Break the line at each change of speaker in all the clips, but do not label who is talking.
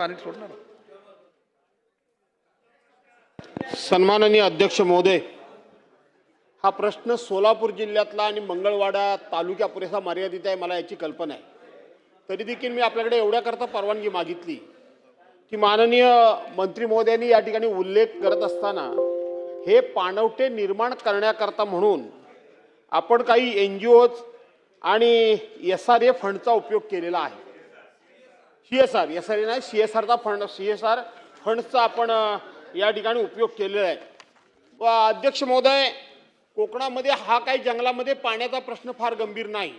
पाणी सोडणार.
सन्माननीय अध्यक्ष महोदय हा प्रश्न सोलापूर जिल्ह्यातला आणि मंगळवाडा तालुक्या पुरेसा मर्यादित आहे मला याची कल्पना आहे. तरी देखील मी आपल्याकडे एवढ्याकरता परवानगी मागितली की माननीय मंत्री महोदयांनी या ठिकाणी उल्लेख करत असताना हे पाणवटे निर्माण करण्याकरता म्हणून आपण काही एन जी ओज आणि एस आर ए फंडचा उपयोग केलेला आहे. C S R S R A नाही सी एस आरचा फंड सी एस आर फंडचा आपण या ठिकाणी उपयोग केलेला आहे. व अध्यक्ष महोदय कोकणामध्ये हा काही जंगलामध्ये पाण्याचा प्रश्न फार गंभीर नाही.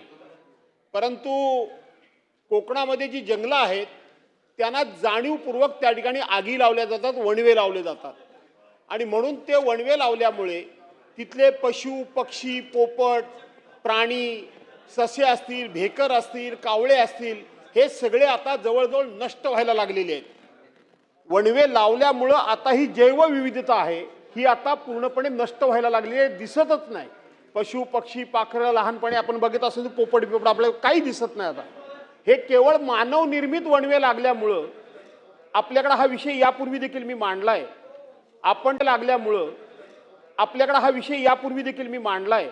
परंतु कोकणामध्ये जी जंगलं आहेत त्यांना जाणीवपूर्वक त्या ठिकाणी आगी लावल्या जातात वणवे लावले जातात. आणि म्हणून ते वणवे लावल्यामुळे तिथले पशु पक्षी पोपट प्राणी ससे असतील भेकर असतील कावळे असतील हे सगळे आता जवळजवळ नष्ट व्हायला लागलेले आहेत. वणवे लावल्यामुळं आता ही जैवविविधता आहे ही आता पूर्णपणे नष्ट व्हायला लागलेली आहे दिसतच नाही. पशु पक्षी पाखरं लहानपणी आपण बघत तर पोपट बिपट आपल्याला काही दिसत नाही आता. हे केवळ मानवनिर्मित वणवे लागल्यामुळं आपल्याकडं हा विषय यापूर्वी देखील मी मांडला आहे आपण लागल्यामुळं आपल्याकडं हा विषय यापूर्वी देखील मी मांडला आहे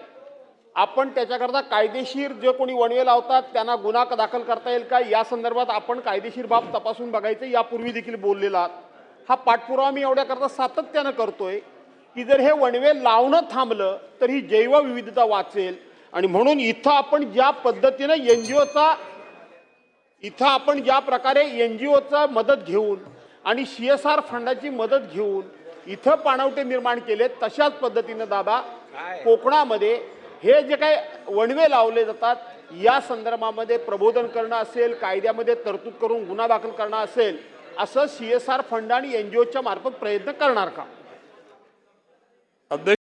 आपण त्याच्याकरता कायदेशीर जे कोणी वणवे लावतात त्यांना गुन्हा दाखल करता येईल का? या संदर्भात आपण कायदेशीर बाब तपासून बघायचं. यापूर्वी देखील बोललेला हा पाठपुरावा मी एवढ्याकरता सातत्यानं करतोय की जर हे वणवे लावणं थांबलं तर ही जैवविविधता वाचेल. आणि म्हणून इथं आपण ज्या पद्धतीनं एन जी ओचा इथं आपण ज्या प्रकारे एन जी ओचा मदत घेऊन आणि सी एस आर फंडाची मदत घेऊन इथं पाणवटे निर्माण केले तशाच पद्धतीनं दादा कोकणामध्ये हे जे काही वणवे लावले जातात या संदर्भामध्ये प्रबोधन करणं असेल कायद्यामध्ये तरतूद करून गुन्हा दाखल करणं असेल असं सी एस आर फंड आणि एन जी ओच्या मार्फत प्रयत्न करणार का?
अध्यक्ष